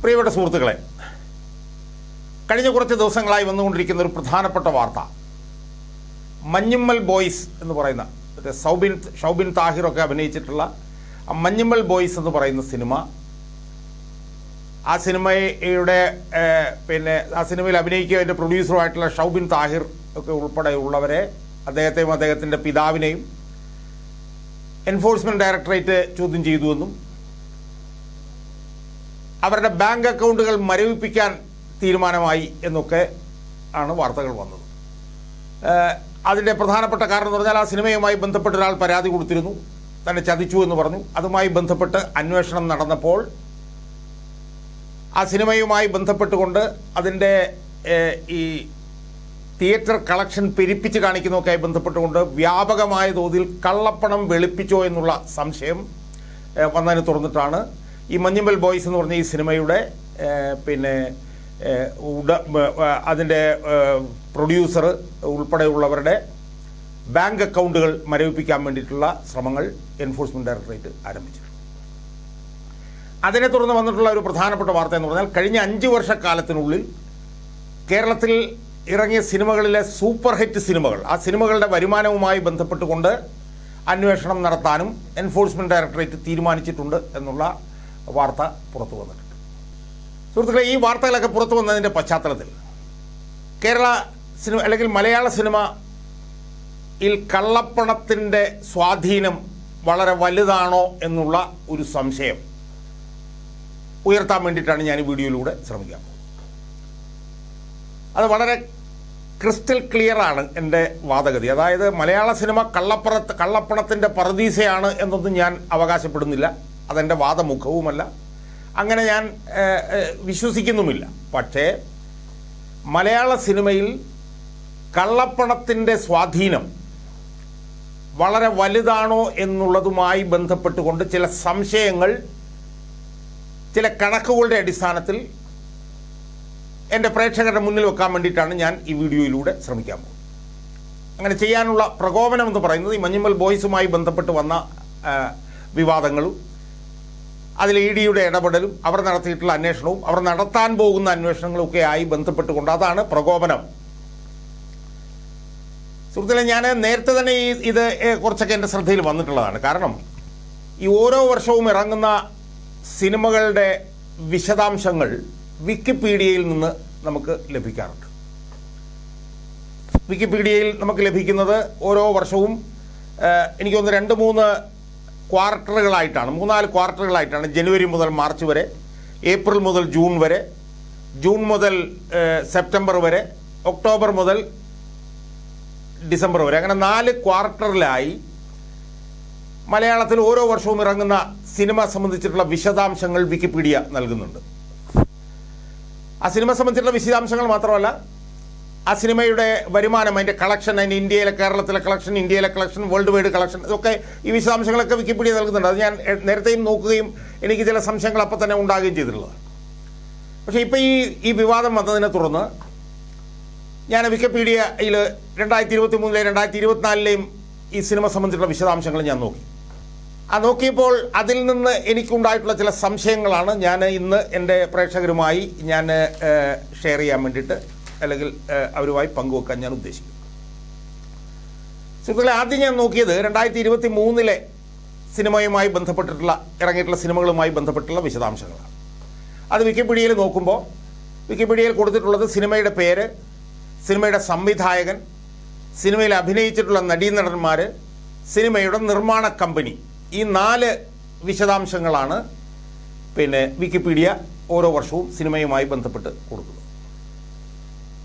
പ്രിയപ്പെട്ട സുഹൃത്തുക്കളെ കഴിഞ്ഞ കുറച്ച് ദിവസങ്ങളായി വന്നുകൊണ്ടിരിക്കുന്ന ഒരു പ്രധാനപ്പെട്ട വാർത്ത. മഞ്ഞുമ്മൽ ബോയ്സ് എന്ന് പറയുന്ന മറ്റേ സൗബിൻ ഷൗബിൻ താഹിറൊക്കെ അഭിനയിച്ചിട്ടുള്ള ആ മഞ്ഞുമ്മൽ ബോയ്സ് എന്ന് പറയുന്ന സിനിമ ആ സിനിമയുടെ പിന്നെ ആ സിനിമയിൽ അഭിനയിക്കുക അതിന്റെ പ്രൊഡ്യൂസറുമായിട്ടുള്ള ഷൗബിൻ താഹിർ ഒക്കെ ഉൾപ്പെടെയുള്ളവരെ അദ്ദേഹത്തെയും അദ്ദേഹത്തിന്റെ പിതാവിനെയും എൻഫോഴ്സ്മെന്റ് ഡയറക്ടറേറ്റ് ചോദ്യം ചെയ്തുവെന്നും അവരുടെ ബാങ്ക് അക്കൗണ്ടുകൾ മരവിപ്പിക്കാൻ തീരുമാനമായി എന്നൊക്കെ ആണ് വാർത്തകൾ വന്നത്. അതിന്റെ പ്രധാനപ്പെട്ട കാരണം എന്ന് പറഞ്ഞാൽ ആ സിനിമയുമായി ബന്ധപ്പെട്ട ഒരാൾ പരാതി കൊടുത്തിരുന്നു. തന്നെ ചതിച്ചു എന്ന് പറഞ്ഞു. അതുമായി ബന്ധപ്പെട്ട് അന്വേഷണം നടന്നപ്പോൾ ആ സിനിമയുമായി ബന്ധപ്പെട്ടുകൊണ്ട് അതിന്റെ ഈ തിയേറ്റർ കളക്ഷൻ പെരുപ്പിച്ച് കാണിക്കുന്നതൊക്കെയായി ബന്ധപ്പെട്ടുകൊണ്ട് വ്യാപകമായ തോതിൽ കള്ളപ്പണം വെളുപ്പിച്ചോ എന്നുള്ള സംശയം വന്നതിനെ തുറന്നിട്ടാണ് ഈ മഞ്ഞുമ്പൽ ബോയ്സ് എന്ന് പറഞ്ഞ ഈ സിനിമയുടെ പിന്നെ ഉട അതിന്റെ പ്രൊഡ്യൂസർ ഉൾപ്പെടെയുള്ളവരുടെ ബാങ്ക് അക്കൗണ്ടുകൾ മരവിപ്പിക്കാൻ വേണ്ടിയിട്ടുള്ള ശ്രമങ്ങൾ എൻഫോഴ്സ്മെന്റ് ഡയറക്ടറേറ്റ് ആരംഭിച്ചു. അതിനെ തുടർന്ന് വന്നിട്ടുള്ള ഒരു പ്രധാനപ്പെട്ട വാർത്ത എന്ന് പറഞ്ഞാൽ കഴിഞ്ഞ അഞ്ച് വർഷക്കാലത്തിനുള്ളിൽ കേരളത്തിൽ ഇറങ്ങിയ സിനിമകളിലെ സൂപ്പർ ഹിറ്റ് സിനിമകൾ ആ സിനിമകളുടെ വരുമാനവുമായി ബന്ധപ്പെട്ടുകൊണ്ട് അന്വേഷണം നടത്താനും എൻഫോഴ്സ്മെന്റ് ഡയറക്ടറേറ്റ് തീരുമാനിച്ചിട്ടുണ്ട് എന്നുള്ള വാർത്ത പുറത്തു വന്നിട്ടുണ്ട് സുഹൃത്തുക്കളെ ഈ വാർത്തകളൊക്കെ പുറത്തു വന്നതിന്റെ പശ്ചാത്തലത്തിൽ കേരള സിനിമ അല്ലെങ്കിൽ മലയാള സിനിമയിൽ കള്ളപ്പണത്തിന്റെ സ്വാധീനം വളരെ വലുതാണോ എന്നുള്ള ഒരു സംശയം ഉയർത്താൻ വേണ്ടിയിട്ടാണ് ഞാൻ ഈ വീഡിയോയിലൂടെ ശ്രമിക്കാൻ പോകുന്നത്. അത് വളരെ ക്രിസ്റ്റൽ ക്ലിയറാണ് എന്റെ വാദഗതി. അതായത് മലയാള സിനിമ കള്ളപ്പണ കള്ളപ്പണത്തിന്റെ പറദീസയാണ് എന്നൊന്നും ഞാൻ അവകാശപ്പെടുന്നില്ല. അതെന്റെ വാദമുഖവുമല്ല. അങ്ങനെ ഞാൻ വിശ്വസിക്കുന്നുമില്ല. പക്ഷേ മലയാള സിനിമയിൽ കള്ളപ്പണത്തിന്റെ സ്വാധീനം വളരെ വലുതാണോ എന്നുള്ളതുമായി ബന്ധപ്പെട്ടുകൊണ്ട് ചില സംശയങ്ങൾ ചില കണക്കുകളുടെ അടിസ്ഥാനത്തിൽ എന്റെ പ്രേക്ഷകരുടെ മുന്നിൽ വെക്കാൻ വേണ്ടിയിട്ടാണ് ഞാൻ ഈ വീഡിയോയിലൂടെ ശ്രമിക്കാൻ പോകുന്നത്. അങ്ങനെ ചെയ്യാനുള്ള പ്രകോപനം എന്ന് പറയുന്നത് ഈ മഞ്ഞുമ്മൽ ബോയ്സുമായി ബന്ധപ്പെട്ട് വന്ന വിവാദങ്ങളും അതിൽ ഇ ഡിയുടെ ഇടപെടലും അവർ നടത്തിയിട്ടുള്ള അന്വേഷണവും അവർ നടത്താൻ പോകുന്ന അന്വേഷണങ്ങളും ആയി ബന്ധപ്പെട്ടുകൊണ്ട് അതാണ് പ്രകോപനം. സുഹൃത്തുക്കളെ ഞാൻ നേരത്തെ തന്നെ ഈ ഇത് കുറച്ചൊക്കെ എന്റെ ശ്രദ്ധയിൽ വന്നിട്ടുള്ളതാണ്. കാരണം ഈ ഓരോ വർഷവും ഇറങ്ങുന്ന സിനിമകളുടെ വിശദാംശങ്ങൾ വിക്കിപീഡിയയിൽ നിന്ന് നമുക്ക് ലഭിക്കാറുണ്ട്. വിക്കിപീഡിയയിൽ നമുക്ക് ലഭിക്കുന്നത് ഓരോ വർഷവും എനിക്കൊന്ന് രണ്ട് മൂന്ന് ക്വാർട്ടറുകളായിട്ടാണ് മൂന്നാൽ ക്വാർട്ടറുകളായിട്ടാണ് ജനുവരി മുതൽ മാർച്ച് വരെ ഏപ്രിൽ മുതൽ ജൂൺ വരെ ജൂൺ മുതൽ സെപ്റ്റംബർ വരെ ഒക്ടോബർ മുതൽ ഡിസംബർ വരെ. അങ്ങനെ നാല് ക്വാർട്ടറിലായി മലയാളത്തിൽ ഓരോ വർഷവും ഇറങ്ങുന്ന സിനിമ സംബന്ധിച്ചിട്ടുള്ള വിശദാംശങ്ങൾ വിക്കിപീഡിയ നൽകുന്നുണ്ട്. ആ സിനിമ സംബന്ധിച്ചിട്ടുള്ള വിശദാംശങ്ങൾ മാത്രമല്ല ആ സിനിമയുടെ വരുമാനം അതിന്റെ കളക്ഷൻ അതിന്റെ ഇന്ത്യയിലെ കേരളത്തിലെ കളക്ഷൻ ഇന്ത്യയിലെ കളക്ഷൻ വേൾഡ് വൈഡ് കളക്ഷൻ ഇതൊക്കെ ഈ വിശദാംശങ്ങളൊക്കെ വിക്കിപീഡിയ നൽകുന്നുണ്ട്. അത് ഞാൻ നേരത്തെയും നോക്കുകയും എനിക്ക് ചില സംശയങ്ങൾ അപ്പം തന്നെ ഉണ്ടാകുകയും ചെയ്തിട്ടുള്ളത്. പക്ഷേ ഇപ്പോൾ ഈ ഈ വിവാദം വന്നതിനെ തുടർന്ന് ഞാൻ വിക്കിപീഡിയയിൽ രണ്ടായിരത്തി ഇരുപത്തി മൂന്നിലെയും രണ്ടായിരത്തി ഇരുപത്തിനാലിലെയും ഈ സിനിമ സംബന്ധിച്ചുള്ള വിശദാംശങ്ങൾ ഞാൻ നോക്കി. ആ നോക്കിയപ്പോൾ അതിൽ നിന്ന് എനിക്കുണ്ടായിട്ടുള്ള ചില സംശയങ്ങളാണ് ഞാൻ ഇന്ന് എന്റെ പ്രേക്ഷകരുമായി ഞാൻ ഷെയർ ചെയ്യാൻ വേണ്ടിയിട്ട് അല്ലെങ്കിൽ അവരുമായി പങ്കുവെക്കാൻ ഞാൻ ഉദ്ദേശിക്കുന്നു. സുഹൃത്തുക്കളെ ആദ്യം ഞാൻ നോക്കിയത് രണ്ടായിരത്തി ഇരുപത്തി മൂന്നിലെ സിനിമയുമായി ബന്ധപ്പെട്ടിട്ടുള്ള ഇറങ്ങിയിട്ടുള്ള സിനിമകളുമായി ബന്ധപ്പെട്ടുള്ള വിശദാംശങ്ങളാണ്. അത് വിക്കിപീഡിയയിൽ നോക്കുമ്പോൾ വിക്കിപീഡിയയിൽ കൊടുത്തിട്ടുള്ളത് സിനിമയുടെ പേര് സിനിമയുടെ സംവിധായകൻ സിനിമയിൽ അഭിനയിച്ചിട്ടുള്ള നടീനടന്മാർ സിനിമയുടെ നിർമ്മാണ കമ്പനി. ഈ നാല് വിശദാംശങ്ങളാണ് പിന്നെ വിക്കിപീഡിയ ഓരോ വർഷവും സിനിമയുമായി ബന്ധപ്പെട്ട് കൊടുക്കുന്നത്.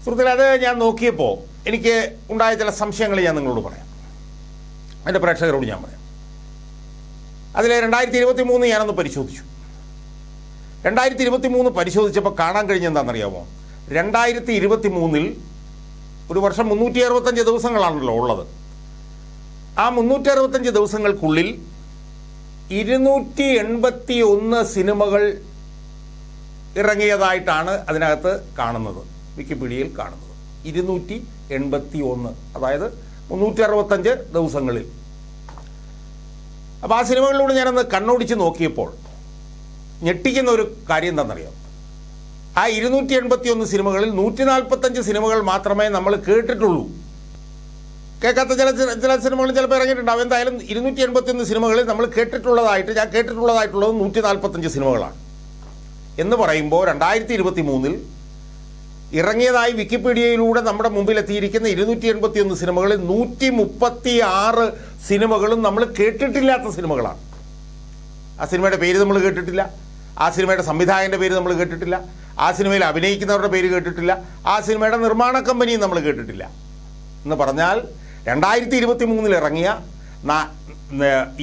സുഹൃത്തുക്കളെ അത് ഞാൻ നോക്കിയപ്പോൾ എനിക്ക് ഉണ്ടായ ചില സംശയങ്ങൾ ഞാൻ നിങ്ങളോട് പറയാം. എന്റെ പ്രേക്ഷകരോട് ഞാൻ പറയാം. അതിൽ രണ്ടായിരത്തി ഇരുപത്തി മൂന്ന് ഞാനൊന്ന് പരിശോധിച്ചു. രണ്ടായിരത്തി ഇരുപത്തി മൂന്ന് പരിശോധിച്ചപ്പോൾ കാണാൻ കഴിഞ്ഞെന്താണെന്നറിയാമോ രണ്ടായിരത്തി ഇരുപത്തി മൂന്നിൽ ഒരു വർഷം മുന്നൂറ്റി അറുപത്തഞ്ച് ദിവസങ്ങളാണല്ലോ ഉള്ളത്. ആ മുന്നൂറ്റി അറുപത്തഞ്ച് ദിവസങ്ങൾക്കുള്ളിൽ ഇരുന്നൂറ്റി എൺപത്തി ഒന്ന് സിനിമകൾ ഇറങ്ങിയതായിട്ടാണ് അതിനകത്ത് കാണുന്നത്. വിക്കിപീഡിയയിൽ കാണുന്നത്. ഇരുന്നൂറ്റി എൺപത്തി ഒന്ന് അതായത് മുന്നൂറ്റി അറുപത്തഞ്ച് ദിവസങ്ങളിൽ. അപ്പോൾ ആ സിനിമകളിലൂടെ ഞാനൊന്ന് കണ്ണോടിച്ച് നോക്കിയപ്പോൾ ഞെട്ടിക്കുന്ന ഒരു കാര്യം എന്താണെന്നറിയാം ആ ഇരുന്നൂറ്റി എൺപത്തി ഒന്ന് സിനിമകളിൽ നൂറ്റി നാൽപ്പത്തഞ്ച് സിനിമകൾ മാത്രമേ നമ്മൾ കേട്ടിട്ടുള്ളൂ. കേൾക്കാത്ത ചില ചില- സിനിമകൾ ചിലപ്പോൾ ഇറങ്ങിയിട്ടുണ്ടാവും. എന്തായാലും ഇരുന്നൂറ്റി എൺപത്തി ഒന്ന് സിനിമകളിൽ നമ്മൾ കേട്ടിട്ടുള്ളതായിട്ട് ഞാൻ കേട്ടിട്ടുള്ളതായിട്ടുള്ളത് നൂറ്റി നാൽപ്പത്തഞ്ച് സിനിമകളാണ്. എന്ന് പറയുമ്പോൾ രണ്ടായിരത്തി ഇരുപത്തി മൂന്നിൽ ഇറങ്ങിയതായി വിക്കിപീഡിയയിലൂടെ നമ്മുടെ മുമ്പിൽ എത്തിയിരിക്കുന്ന ഇരുന്നൂറ്റി എൺപത്തി ഒന്ന് സിനിമകളിൽ നൂറ്റി മുപ്പത്തി ആറ് സിനിമകളും നമ്മൾ കേട്ടിട്ടില്ലാത്ത സിനിമകളാണ്. ആ സിനിമയുടെ പേര് നമ്മൾ കേട്ടിട്ടില്ല. ആ സിനിമയുടെ സംവിധായകന്റെ പേര് നമ്മൾ കേട്ടിട്ടില്ല. ആ സിനിമയിൽ അഭിനയിക്കുന്നവരുടെ പേര് കേട്ടിട്ടില്ല. ആ സിനിമയുടെ നിർമ്മാണ കമ്പനിയും നമ്മൾ കേട്ടിട്ടില്ല. എന്ന് പറഞ്ഞാൽ രണ്ടായിരത്തി ഇരുപത്തി മൂന്നിൽ ഇറങ്ങിയ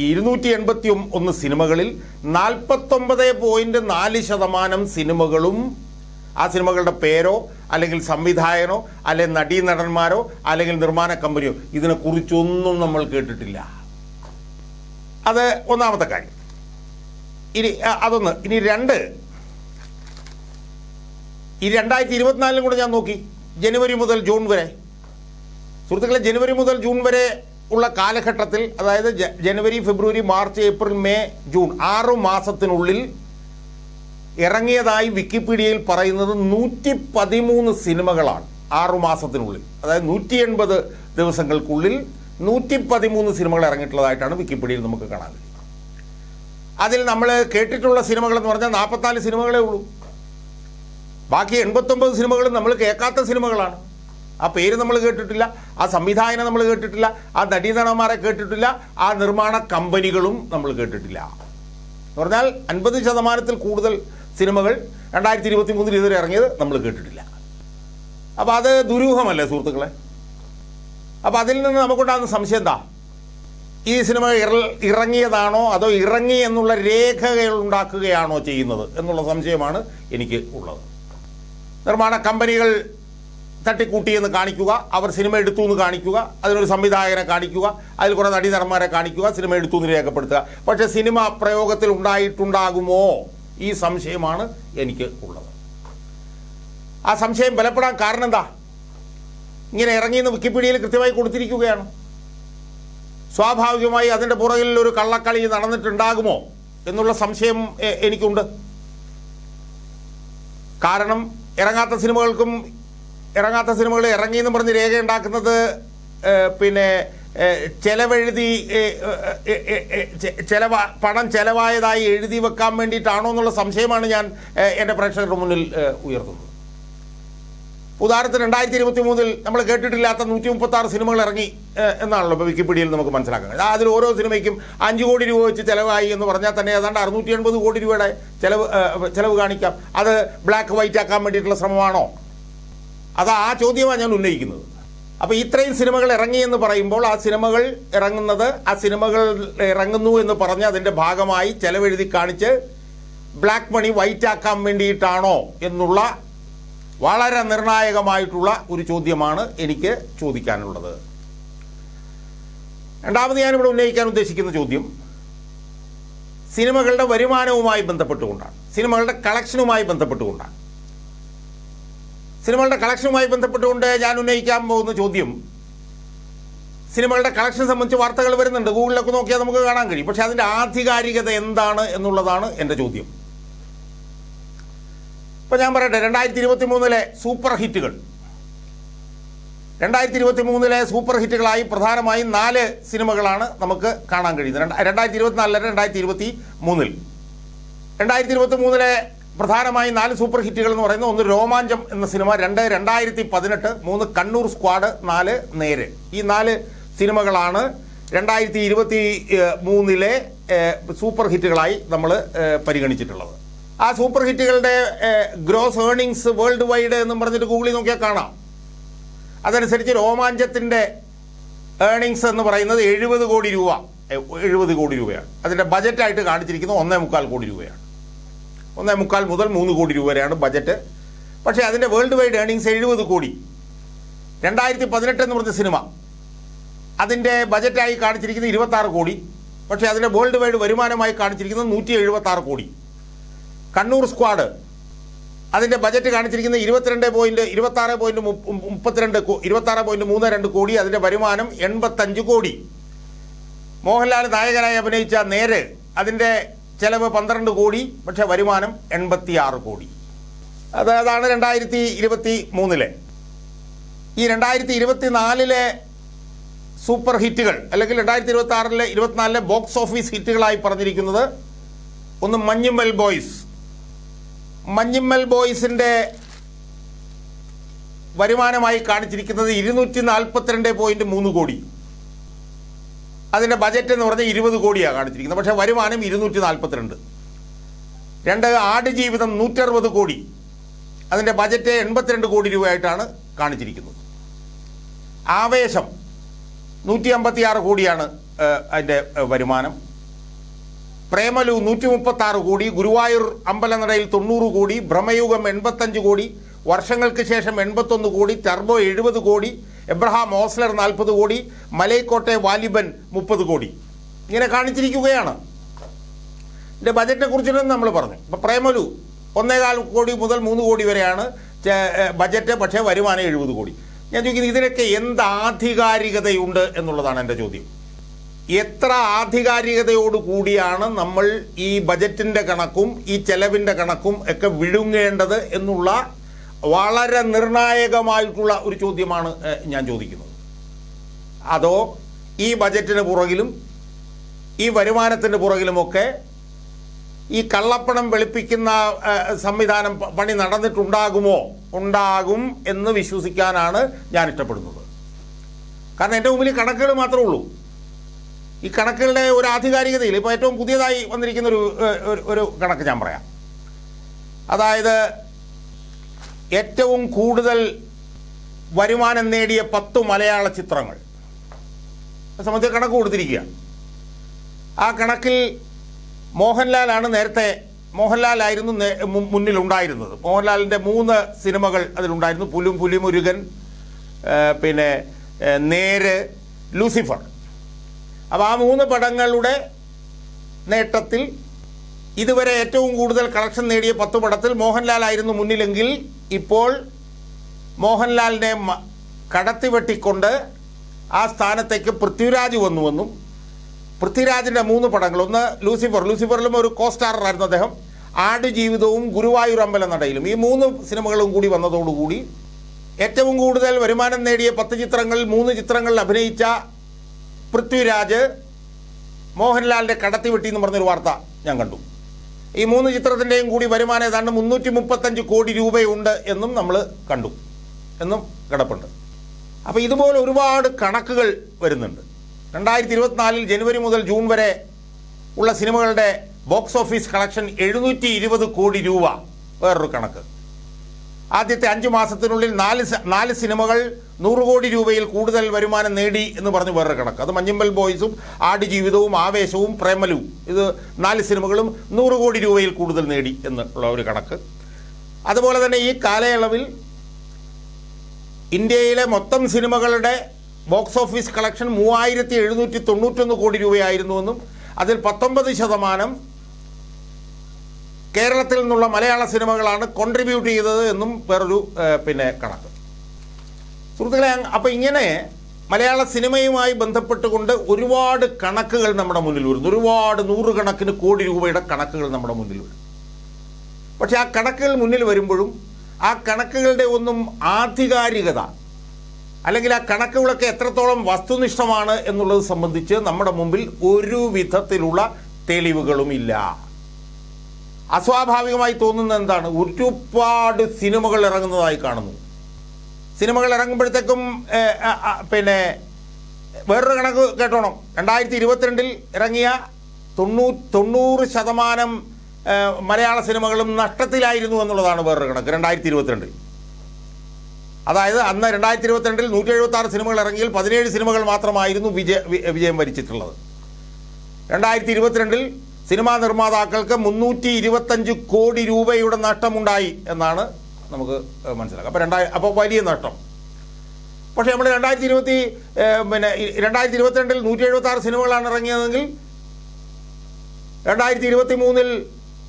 ഇരുന്നൂറ്റി എൺപത്തി ഒന്ന് സിനിമകളിൽ നാൽപ്പത്തൊമ്പത് പോയിന്റ് നാല് ശതമാനം സിനിമകളും ആ സിനിമകളുടെ പേരോ അല്ലെങ്കിൽ സംവിധായകനോ അല്ലെങ്കിൽ നടീ നടന്മാരോ അല്ലെങ്കിൽ നിർമ്മാണ കമ്പനിയോ ഇതിനെക്കുറിച്ചൊന്നും നമ്മൾ കേട്ടിട്ടില്ല. അത് ഒന്നാമത്തെ കാര്യം. ഇനി അതൊന്ന് ഇനി രണ്ട്. ഈ രണ്ടായിരത്തി ഇരുപത്തിനാലിലും കൂടെ ഞാൻ നോക്കി ജനുവരി മുതൽ ജൂൺ വരെ. സുഹൃത്തുക്കളെ ജനുവരി മുതൽ ജൂൺ വരെ ഉള്ള കാലഘട്ടത്തിൽ അതായത് ജനുവരി ഫെബ്രുവരി മാർച്ച് ഏപ്രിൽ മെയ് ജൂൺ ആറു മാസത്തിനുള്ളിൽ ഇറങ്ങിയതായി വിക്കിപീഡിയയിൽ പറയുന്നത് നൂറ്റി പതിമൂന്ന് സിനിമകളാണ് ആറുമാസത്തിനുള്ളിൽ അതായത് നൂറ്റി എൺപത് ദിവസങ്ങൾക്കുള്ളിൽ നൂറ്റി പതിമൂന്ന് സിനിമകൾ ഇറങ്ങിയിട്ടുള്ളതായിട്ടാണ് വിക്കിപീഡിയയിൽ നമുക്ക് കാണാൻ അതിൽ നമ്മൾ കേട്ടിട്ടുള്ള സിനിമകൾ എന്ന് പറഞ്ഞാൽ നാൽപ്പത്തിനാല് സിനിമകളേ ഉള്ളൂ. ബാക്കി എൺപത്തൊമ്പത് സിനിമകളും നമ്മൾ കേൾക്കാത്ത സിനിമകളാണ്. ആ പേര് നമ്മൾ കേട്ടിട്ടില്ല ആ സംവിധായകനെ നമ്മൾ കേട്ടിട്ടില്ല ആ നടീനടന്മാരെ കേട്ടിട്ടില്ല ആ നിർമ്മാണ കമ്പനികളും നമ്മൾ കേട്ടിട്ടില്ല. എന്ന് പറഞ്ഞാൽ അൻപത് ശതമാനത്തിൽ കൂടുതൽ സിനിമകൾ രണ്ടായിരത്തി ഇരുപത്തി മൂന്നിൽ ഇതുവരെ ഇറങ്ങിയത് നമ്മൾ കേട്ടിട്ടില്ല. അപ്പോൾ അത് ദുരൂഹമല്ലേ സുഹൃത്തുക്കളെ? അപ്പോൾ അതിൽ നിന്ന് നമുക്കുണ്ടാകുന്ന സംശയം എന്താ? ഈ സിനിമ ഇറങ്ങിയതാണോ അതോ ഇറങ്ങി എന്നുള്ള രേഖകൾ ഉണ്ടാക്കുകയാണോ ചെയ്യുന്നത് എന്നുള്ള സംശയമാണ് എനിക്ക് ഉള്ളത്. നിർമ്മാണ കമ്പനികൾ തട്ടിക്കൂട്ടിയെന്ന് കാണിക്കുക അവർ സിനിമ എടുത്തു എന്ന് കാണിക്കുക അതിനൊരു സംവിധായകനെ കാണിക്കുക അതിൽ കുറേ നടീനടന്മാരെ കാണിക്കുക സിനിമ എടുത്തു എന്ന് രേഖപ്പെടുത്തുക. പക്ഷേ സിനിമ പ്രയോഗത്തിൽ ഉണ്ടായിട്ടുണ്ടാകുമോ? ഈ സംശയമാണ് എനിക്ക് ഉള്ളത്. ആ സംശയം ബലപ്പെടാൻ കാരണം എന്താ ഇങ്ങനെ ഇറങ്ങിയെന്ന് വിക്കിപീഡിയയിൽ കൃത്യമായി കൊടുത്തിരിക്കുകയാണ്. സ്വാഭാവികമായി അതിന്റെ പുറകിൽ ഒരു കള്ളക്കളി നടന്നിട്ടുണ്ടാകുമോ എന്നുള്ള സംശയം എനിക്കുണ്ട്. കാരണം ഇറങ്ങാത്ത സിനിമകൾക്കും ഇറങ്ങാത്ത സിനിമകൾ ഇറങ്ങിയെന്ന് പറഞ്ഞ് രേഖ ഉണ്ടാക്കുന്നത് പിന്നെ ചെലവെഴുതി ചെലവ പണം ചെലവായതായി എഴുതി വെക്കാൻ വേണ്ടിയിട്ടാണോ എന്നുള്ള സംശയമാണ് ഞാൻ എന്റെ പ്രേക്ഷകരുടെ മുന്നിൽ ഉയർത്തുന്നത്. ഉദാഹരണത്തിന് രണ്ടായിരത്തി ഇരുപത്തി മൂന്നിൽ നമ്മൾ കേട്ടിട്ടില്ലാത്ത നൂറ്റി മുപ്പത്തി ആറ് സിനിമകൾ ഇറങ്ങി എന്നാണല്ലോ ഇപ്പോൾ വിക്കിപീഡിയയിൽ നമുക്ക് മനസ്സിലാക്കാൻ കഴിയും. അതിൽ ഓരോ സിനിമയ്ക്കും അഞ്ച് കോടി രൂപ വെച്ച് ചിലവായി എന്ന് പറഞ്ഞാൽ തന്നെ ഏതാണ്ട് അറുന്നൂറ്റി എൺപത് കോടി രൂപയുടെ ചിലവ് ചിലവ് കാണിക്കാം. അത് ബ്ലാക്ക് വൈറ്റ് ആക്കാൻ വേണ്ടിയിട്ടുള്ള ശ്രമമാണോ? അത് ആ ചോദ്യമാണ് ഞാൻ ഉന്നയിക്കുന്നത്. അപ്പോൾ ഇത്രയും സിനിമകൾ ഇറങ്ങി എന്ന് പറയുമ്പോൾ ആ സിനിമകൾ ഇറങ്ങുന്നത് ആ സിനിമകൾ ഇറങ്ങുന്നു എന്ന് പറഞ്ഞ് അതിന്റെ ഭാഗമായി ചെലവെഴുതി കാണിച്ച് ബ്ലാക്ക് മണി വൈറ്റ് ആക്കാൻ വേണ്ടിയിട്ടാണോ എന്നുള്ള വളരെ നിർണായകമായിട്ടുള്ള ഒരു ചോദ്യമാണ് എനിക്ക് ചോദിക്കാനുള്ളത്. രണ്ടാമത് ഞാനിവിടെ ഉന്നയിക്കാൻ ഉദ്ദേശിക്കുന്ന ചോദ്യം സിനിമകളുടെ വരുമാനവുമായി ബന്ധപ്പെട്ടുകൊണ്ടാണ് സിനിമകളുടെ കളക്ഷനുമായി ബന്ധപ്പെട്ടുകൊണ്ടാണ്. സിനിമകളുടെ കളക്ഷനുമായി ബന്ധപ്പെട്ടുകൊണ്ട് ഞാൻ ഉന്നയിക്കാൻ പോകുന്ന ചോദ്യം സിനിമകളുടെ കളക്ഷൻ സംബന്ധിച്ച് വാർത്തകൾ വരുന്നുണ്ട്. ഗൂഗിളിലൊക്കെ നോക്കിയാൽ നമുക്ക് കാണാൻ കഴിയും. പക്ഷേ അതിന്റെ ആധികാരികത എന്താണ് എന്നുള്ളതാണ് എന്റെ ചോദ്യം. ഇപ്പം ഞാൻ പറയട്ടെ രണ്ടായിരത്തി ഇരുപത്തി മൂന്നിലെ സൂപ്പർ ഹിറ്റുകൾ. രണ്ടായിരത്തി ഇരുപത്തി മൂന്നിലെ സൂപ്പർ ഹിറ്റുകളായി പ്രധാനമായും നാല് സിനിമകളാണ് നമുക്ക് കാണാൻ കഴിയുന്നത്. രണ്ട- രണ്ടായിരത്തി ഇരുപത്തിനാലിലെ രണ്ടായിരത്തി ഇരുപത്തി മൂന്നിൽ രണ്ടായിരത്തി ഇരുപത്തി മൂന്നിലെ പ്രധാനമായും നാല് സൂപ്പർ ഹിറ്റുകൾ എന്ന് പറയുന്നത് ഒന്ന് രോമാഞ്ചം എന്ന സിനിമ രണ്ട് രണ്ടായിരത്തി പതിനെട്ട് മൂന്ന് കണ്ണൂർ സ്ക്വാഡ് നാല് നേര്. ഈ നാല് സിനിമകളാണ് രണ്ടായിരത്തി ഇരുപത്തി മൂന്നിലെ സൂപ്പർ ഹിറ്റുകളായി നമ്മൾ പരിഗണിച്ചിട്ടുള്ളത്. ആ സൂപ്പർ ഹിറ്റുകളുടെ ഗ്രോസ് ഏർണിങ്സ് വേൾഡ് വൈഡ് എന്നും പറഞ്ഞിട്ട് ഗൂഗിളിൽ നോക്കിയാൽ കാണാം. അതനുസരിച്ച് രോമാഞ്ചത്തിന്റെ ഏർണിങ്സ് എന്ന് പറയുന്നത് എഴുപത് കോടി രൂപ എഴുപത് കോടി രൂപയാണ്. അതിന്റെ ബജറ്റായിട്ട് കാണിച്ചിരിക്കുന്നത് ഒന്നേ മുക്കാൽ കോടി രൂപയാണ്. ഒന്നേ മുക്കാൽ മുതൽ മൂന്ന് കോടി രൂപ വരെയാണ് ബജറ്റ്. പക്ഷേ അതിന്റെ വേൾഡ് വൈഡ് ഏണിങ്സ് എഴുപത് കോടി. രണ്ടായിരത്തി പതിനെട്ട് എന്ന് പറഞ്ഞ സിനിമ. അതിന്റെ ബജറ്റായി കാണിച്ചിരിക്കുന്നത് ഇരുപത്താറ് കോടി. പക്ഷേ അതിന്റെ വേൾഡ് വൈഡ് വരുമാനമായി കാണിച്ചിരിക്കുന്നത് നൂറ്റി എഴുപത്താറ് കോടി. കണ്ണൂർ സ്ക്വാഡ്. അതിന്റെ ബജറ്റ് കാണിച്ചിരിക്കുന്ന ഇരുപത്തിരണ്ട് പോയിന്റ് ഇരുപത്താറ് പോയിന്റ് മുപ്പത്തിരണ്ട് ഇരുപത്താറ് പോയിന്റ് മൂന്ന് രണ്ട് കോടി. അതിന്റെ വരുമാനം എൺപത്തഞ്ച് കോടി. മോഹൻലാൽ നായകനായി അഭിനയിച്ച നേര് അതിന്റെ ചെലവ് പന്ത്രണ്ട് കോടി പക്ഷെ വരുമാനം എൺപത്തിയാറ് കോടി. അത് അതാണ് രണ്ടായിരത്തി ഇരുപത്തി മൂന്നിലെ ഈ രണ്ടായിരത്തി ഇരുപത്തി നാലിലെ സൂപ്പർ ഹിറ്റുകൾ അല്ലെങ്കിൽ രണ്ടായിരത്തി ഇരുപത്തി ആറിലെ ഇരുപത്തിനാലിലെ ബോക്സ് ഓഫീസ് ഹിറ്റുകളായി പറഞ്ഞിരിക്കുന്നത് ഒന്ന് മഞ്ഞുമ്മൽ ബോയ്സ്. മഞ്ഞുമ്മൽ ബോയ്സിന്റെ വരുമാനമായി കാണിച്ചിരിക്കുന്നത് ഇരുന്നൂറ്റി നാൽപ്പത്തിരണ്ട് പോയിന്റ് മൂന്ന് കോടി. അതിന്റെ ബജറ്റ് എന്ന് പറഞ്ഞാൽ ഇരുപത് കോടിയാണ് കാണിച്ചിരിക്കുന്നത്. പക്ഷേ വരുമാനം ഇരുന്നൂറ്റി നാൽപ്പത്തിരണ്ട് രണ്ട് ആടുജീവിതം നൂറ്ററുപത് കോടി. അതിന്റെ ബജറ്റ് എൺപത്തിരണ്ട് കോടി രൂപയായിട്ടാണ് കാണിച്ചിരിക്കുന്നത്. ആവേശം നൂറ്റി അമ്പത്തി ആറ് കോടിയാണ് അതിന്റെ വരുമാനം. പ്രേമലു നൂറ്റി മുപ്പത്തി ആറ് കോടി. ഗുരുവായൂർ അമ്പലനടയിൽ തൊണ്ണൂറ് കോടി. ഭ്രമയുഗം എൺപത്തഞ്ച് കോടി. വർഷങ്ങൾക്ക് ശേഷം എൺപത്തൊന്ന് കോടി. ടർബോ എഴുപത് കോടി. എബ്രഹാം ഓസ്ലർ നാൽപ്പത് കോടി മലൈക്കോട്ടെ വാലിബൻ മുപ്പത് കോടി. ഇങ്ങനെ കാണിച്ചിരിക്കുകയാണ്. ഇതിന്റെ ബജറ്റിനെ കുറിച്ചിട്ട് നമ്മൾ പറഞ്ഞു. ഇപ്പോൾ പ്രേമലു ഒന്നേകാൽ കോടി മുതൽ മൂന്ന് കോടി വരെയാണ് ബജറ്റ് പക്ഷേ വരുമാനം എഴുപത് കോടി. ഞാൻ ചോദിക്കുന്നത് ഇതിനൊക്കെ എന്ത് ആധികാരികതയുണ്ട് എന്നുള്ളതാണ് എന്റെ ചോദ്യം. എത്ര ആധികാരികതയോട് കൂടിയാണ് നമ്മൾ ഈ ബജറ്റിന്റെ കണക്കും ഈ ചെലവിന്റെ കണക്കും ഒക്കെ വിഴുങ്ങേണ്ടത് എന്നുള്ള വളരെ നിർണായകമായിട്ടുള്ള ഒരു ചോദ്യമാണ് ഞാൻ ചോദിക്കുന്നത്. അതോ ഈ ബജറ്റിന് പുറകിലും ഈ വരുമാനത്തിന്റെ പുറകിലുമൊക്കെ ഈ കള്ളപ്പണം വെളുപ്പിക്കുന്ന സംവിധാനം പണി നടന്നിട്ടുണ്ടാകുമോ? ഉണ്ടാകും എന്ന് വിശ്വസിക്കാനാണ് ഞാൻ ഇഷ്ടപ്പെടുന്നത്. കാരണം എന്റെ മുമ്പിൽ കണക്കുകൾ മാത്രമേ ഉള്ളൂ. ഈ കണക്കുകളുടെ ഒരു ആധികാരികതയിൽ ഇപ്പോൾ ഏറ്റവും പുതിയതായി വന്നിരിക്കുന്ന ഒരു- ഒരു കണക്ക് ഞാൻ പറയാം. അതായത് ഏറ്റവും കൂടുതൽ വരുമാനം നേടിയ പത്ത് മലയാള ചിത്രങ്ങൾ. സംബന്ധിച്ച് കണക്ക് കൊടുത്തിരിക്കുകയാണ്. ആ കണക്കിൽ മോഹൻലാലാണ് നേരത്തെ മോഹൻലാലായിരുന്നു മുന്നിലുണ്ടായിരുന്നത്. മോഹൻലാലിന്റെ മൂന്ന് സിനിമകൾ അതിലുണ്ടായിരുന്നു. പുലും പുലിമുരുകൻ പിന്നെ നേര് ലൂസിഫർ. അപ്പോൾ ആ മൂന്ന് പടങ്ങളുടെ നേട്ടത്തിൽ ഇതുവരെ ഏറ്റവും കൂടുതൽ കളക്ഷൻ നേടിയ പത്ത് പടത്തിൽ മോഹൻലാൽ ആയിരുന്നു മുന്നിലെങ്കിൽ ഇപ്പോൾ മോഹൻലാലിനെ കടത്തിവെട്ടിക്കൊണ്ട് ആ സ്ഥാനത്തേക്ക് പൃഥ്വിരാജ് വന്നുവെന്നും പൃഥ്വിരാജിന്റെ മൂന്ന് പടങ്ങൾ. ഒന്ന് ലൂസിഫർ. ലൂസിഫറിലും ഒരു കോ സ്റ്റാറായിരുന്നു അദ്ദേഹം. ആടുജീവിതവും ഗുരുവായൂർ അമ്പലനടയിലും ഈ മൂന്ന് സിനിമകളും കൂടി വന്നതോടുകൂടി ഏറ്റവും കൂടുതൽ വരുമാനം നേടിയ പത്ത് ചിത്രങ്ങളിൽ മൂന്ന് ചിത്രങ്ങളിൽ അഭിനയിച്ച പൃഥ്വിരാജ് മോഹൻലാലിന്റെ കടത്തിവെട്ടി എന്ന് പറഞ്ഞൊരു വാർത്ത ഞാൻ കണ്ടു. ഈ മൂന്ന് ചിത്രത്തിന്റെയും കൂടി വരുമാനം ഏതാണ്ട് മുന്നൂറ്റി മുപ്പത്തഞ്ച് കോടി രൂപയുണ്ട് എന്നും നമ്മൾ കണ്ടു. എന്നും കിടപ്പുണ്ട്. അപ്പോൾ ഇതുപോലെ ഒരുപാട് കണക്കുകൾ വരുന്നുണ്ട്. രണ്ടായിരത്തി ഇരുപത്തിനാലിൽ ജനുവരി മുതൽ ജൂൺ വരെ ഉള്ള സിനിമകളുടെ ബോക്സ് ഓഫീസ് കളക്ഷൻ എഴുന്നൂറ്റി ഇരുപത് കോടി രൂപ വേറൊരു കണക്ക്. ആദ്യത്തെ അഞ്ച് മാസത്തിനുള്ളിൽ നാല് നാല് സിനിമകൾ നൂറ് കോടി രൂപയിൽ കൂടുതൽ വരുമാനം നേടി എന്ന് പറഞ്ഞു വേറൊരു കണക്ക്. അത് മഞ്ഞുമ്പൽ ബോയ്സും ആടുജീവിതവും ആവേശവും പ്രേമലും ഇത് നാല് സിനിമകളും നൂറ് കോടി രൂപയിൽ കൂടുതൽ നേടി എന്നുള്ള ഒരു കണക്ക്. അതുപോലെ തന്നെ ഈ കാലയളവിൽ ഇന്ത്യയിലെ മൊത്തം സിനിമകളുടെ ബോക്സ് ഓഫീസ് കളക്ഷൻ മൂവായിരത്തി എഴുന്നൂറ്റി തൊണ്ണൂറ്റൊന്ന് കോടി രൂപയായിരുന്നുവെന്നും അതിൽ പത്തൊമ്പത് ശതമാനം കേരളത്തിൽ നിന്നുള്ള മലയാള സിനിമകളാണ് കോൺട്രിബ്യൂട്ട് ചെയ്തത് എന്നും വേറൊരു പിന്നെ കണക്ക്. സുഹൃത്തുക്കളെ അപ്പോൾ ഇങ്ങനെ മലയാള സിനിമയുമായി ബന്ധപ്പെട്ടുകൊണ്ട് ഒരുപാട് കണക്കുകൾ നമ്മുടെ മുന്നിൽ വരുന്നു ഒരുപാട് നൂറുകണക്കിന് കോടി രൂപയുടെ കണക്കുകൾ നമ്മുടെ മുന്നിൽ വരും പക്ഷെ ആ കണക്കുകൾ മുന്നിൽ വരുമ്പോഴും ആ കണക്കുകളുടെ ഒന്നും ആധികാരികത അല്ലെങ്കിൽ ആ കണക്കുകളൊക്കെ എത്രത്തോളം വസ്തുനിഷ്ഠമാണ് എന്നുള്ളത് സംബന്ധിച്ച് നമ്മുടെ മുമ്പിൽ ഒരു വിധത്തിലുള്ള തെളിവുകളുമില്ല അസ്വാഭാവികമായി തോന്നുന്നത് എന്താണ്? ഒരുപാട് സിനിമകൾ ഇറങ്ങുന്നതായി കാണുന്നു. സിനിമകൾ ഇറങ്ങുമ്പോഴത്തേക്കും പിന്നെ വേറൊരു കണക്ക് കേട്ടോണം. രണ്ടായിരത്തി ഇരുപത്തിരണ്ടിൽ ഇറങ്ങിയ തൊണ്ണൂ തൊണ്ണൂറ് ശതമാനം മലയാള സിനിമകളും നഷ്ടത്തിലായിരുന്നു എന്നുള്ളതാണ് വേറൊരു കണക്ക് രണ്ടായിരത്തി ഇരുപത്തിരണ്ടിൽ അതായത് അന്ന് രണ്ടായിരത്തി ഇരുപത്തിരണ്ടിൽ നൂറ്റി എഴുപത്തി ആറ് സിനിമകൾ ഇറങ്ങിയിൽ പതിനേഴ് സിനിമകൾ മാത്രമായിരുന്നു വിജയ വിജയം വരിച്ചിട്ടുള്ളത്. രണ്ടായിരത്തി ഇരുപത്തിരണ്ടിൽ സിനിമാ നിർമ്മാതാക്കൾക്ക് മുന്നൂറ്റി ഇരുപത്തഞ്ച് കോടി രൂപയുടെ നഷ്ടമുണ്ടായി എന്നാണ് നമുക്ക് മനസ്സിലാക്കാം. അപ്പോൾ രണ്ടായി അപ്പോൾ വലിയ നഷ്ടം. പക്ഷേ നമ്മൾ രണ്ടായിരത്തി ഇരുപത്തി പിന്നെ രണ്ടായിരത്തി ഇരുപത്തിരണ്ടിൽ നൂറ്റി എഴുപത്തി ആറ് സിനിമകളാണ് ഇറങ്ങിയതെങ്കിൽ രണ്ടായിരത്തി ഇരുപത്തി മൂന്നിൽ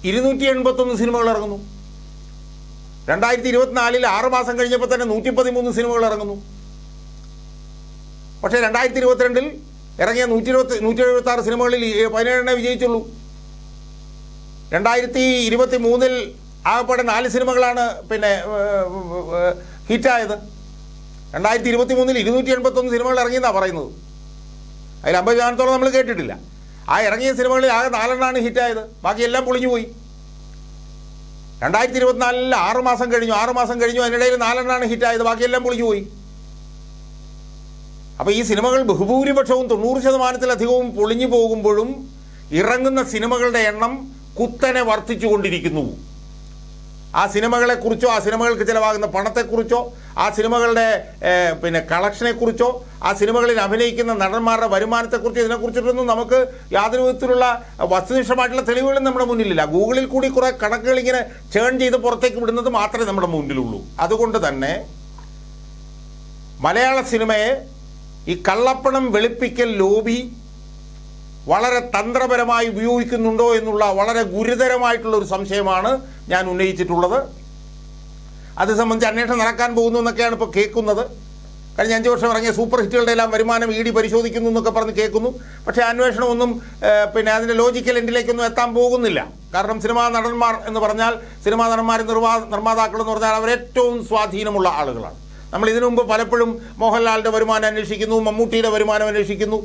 ഇരുന്നൂറ്റി എൺപത്തൊന്ന് സിനിമകൾ ഇറങ്ങുന്നു. രണ്ടായിരത്തി ഇരുപത്തിനാലിൽ ആറ് മാസം കഴിഞ്ഞപ്പോൾ തന്നെ നൂറ്റി പതിമൂന്ന് സിനിമകൾ ഇറങ്ങുന്നു. പക്ഷേ രണ്ടായിരത്തി ഇരുപത്തിരണ്ടിൽ ഇറങ്ങിയ നൂറ്റി ഇരുപത്തി നൂറ്റി എഴുപത്തി ആറ് സിനിമകളിൽ പതിനേഴെണ്ണേ വിജയിച്ചുള്ളൂ. രണ്ടായിരത്തി ഇരുപത്തി മൂന്നിൽ ആകപ്പാടെ നാല് സിനിമകളാണ് പിന്നെ ഹിറ്റായത് രണ്ടായിരത്തി ഇരുപത്തി മൂന്നിൽ ഇരുന്നൂറ്റി എൺപത്തൊന്ന് സിനിമകൾ ഇറങ്ങിയെന്നാണ് പറയുന്നത്. അതിൽ അമ്പത് ശതമാനത്തോളം നമ്മൾ കേട്ടിട്ടില്ല. ആ ഇറങ്ങിയ സിനിമകളിൽ ആകെ നാലെണ്ണമാണ് ഹിറ്റായത്. ബാക്കിയെല്ലാം പൊളിഞ്ഞു പോയി. രണ്ടായിരത്തി ഇരുപത്തിനാലിൽ ആറ് മാസം കഴിഞ്ഞു. ആറ് മാസം കഴിഞ്ഞു അതിനിടയിൽ നാലെണ്ണമാണ് ഹിറ്റായത്. ബാക്കിയെല്ലാം പൊളിഞ്ഞു പോയി. അപ്പോൾ ഈ സിനിമകൾ ബഹുഭൂരിപക്ഷവും തൊണ്ണൂറ് ശതമാനത്തിലധികവും പൊളിഞ്ഞു പോകുമ്പോഴും ഇറങ്ങുന്ന സിനിമകളുടെ എണ്ണം കുത്തനെ വർദ്ധിച്ചുകൊണ്ടിരിക്കുന്നു. ആ സിനിമകളെക്കുറിച്ചോ ആ സിനിമകൾക്ക് ചിലവാകുന്ന പണത്തെക്കുറിച്ചോ ആ സിനിമകളുടെ പിന്നെ കളക്ഷനെക്കുറിച്ചോ ആ സിനിമകളിൽ അഭിനയിക്കുന്ന നടന്മാരുടെ വരുമാനത്തെക്കുറിച്ചോ ഇതിനെക്കുറിച്ചിട്ടൊന്നും നമുക്ക് യാതൊരു വിധത്തിലുള്ള വസ്തുനിഷ്ഠമായിട്ടുള്ള തെളിവുകളും നമ്മുടെ മുന്നിലില്ല. ഗൂഗിളിൽ കൂടി കുറേ കണക്കുകൾ ഇങ്ങനെ ചേൺ ചെയ്ത് പുറത്തേക്ക് വിടുന്നത് മാത്രമേ നമ്മുടെ മുന്നിലുള്ളൂ. അതുകൊണ്ട് തന്നെ മലയാള സിനിമയെ ഈ കള്ളപ്പണം വെളുപ്പിക്കൽ ലോബി വളരെ തന്ത്രപരമായി ഉപയോഗിക്കുന്നുണ്ടോ എന്നുള്ള വളരെ ഗുരുതരമായിട്ടുള്ള ഒരു സംശയമാണ് ഞാൻ ഉന്നയിച്ചിട്ടുള്ളത്. അത് സംബന്ധിച്ച് അന്വേഷണം നടക്കാൻ പോകുന്നു എന്നൊക്കെയാണ് ഇപ്പോൾ കേൾക്കുന്നത്. കഴിഞ്ഞ അഞ്ച് വർഷം ഇറങ്ങിയ സൂപ്പർ ഹിറ്റുകളുടെ എല്ലാം വരുമാനം ഇ ഡി പരിശോധിക്കുന്നു എന്നൊക്കെ പറഞ്ഞ് കേൾക്കുന്നു. പക്ഷേ അന്വേഷണമൊന്നും പിന്നെ അതിന്റെ ലോജിക്കൽ എൻഡിലേക്കൊന്നും എത്താൻ പോകുന്നില്ല. കാരണം സിനിമാ നടന്മാർ എന്ന് പറഞ്ഞാൽ സിനിമാ നടന്മാർ നിർവാ നിർമ്മാതാക്കൾ എന്ന് പറഞ്ഞാൽ അവരേറ്റവും സ്വാധീനമുള്ള ആളുകളാണ്. നമ്മൾ ഇതിനു മുമ്പ് പലപ്പോഴും മോഹൻലാലിന്റെ വരുമാനം അന്വേഷിക്കുന്നു മമ്മൂട്ടിയുടെ വരുമാനം അന്വേഷിക്കുന്നു.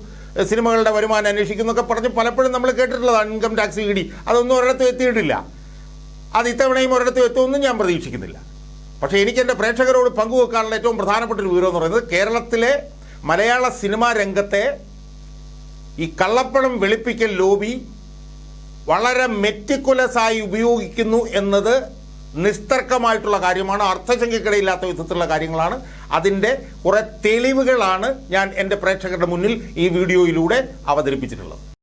സിനിമകളുടെ വരുമാനം അന്വേഷിക്കുന്നു എന്നൊക്കെ പറഞ്ഞ് പലപ്പോഴും നമ്മൾ കേട്ടിട്ടുള്ളതാണ് ഇൻകം ടാക്സ് ഇ ഡി. അതൊന്നും ഒരിടത്തും എത്തിയിട്ടില്ല. അത് ഇത്തവണയും ഒരിടത്തും എത്തുമെന്നും ഞാൻ പ്രതീക്ഷിക്കുന്നില്ല. പക്ഷേ എനിക്ക് എന്റെ പ്രേക്ഷകരോട് പങ്കുവെക്കാനുള്ള ഏറ്റവും പ്രധാനപ്പെട്ട ഒരു വിവരം എന്ന് പറയുന്നത് കേരളത്തിലെ മലയാള സിനിമാ രംഗത്തെ ഈ കള്ളപ്പണം വെളുപ്പിക്കൽ ലോബി വളരെ മെറ്റിക്കുലസായി ഉപയോഗിക്കുന്നു എന്നത് നിസ്തർക്കമായിട്ടുള്ള കാര്യമാണ് അർത്ഥശങ്കയ്ക്കിടയില്ലാത്ത വിധത്തിലുള്ള കാര്യങ്ങളാണ്. അതിന്റെ കുറേ തെളിവുകളാണ് ഞാൻ എന്റെ പ്രേക്ഷകരുടെ മുന്നിൽ ഈ വീഡിയോയിലൂടെ അവതരിപ്പിച്ചിട്ടുള്ളത്.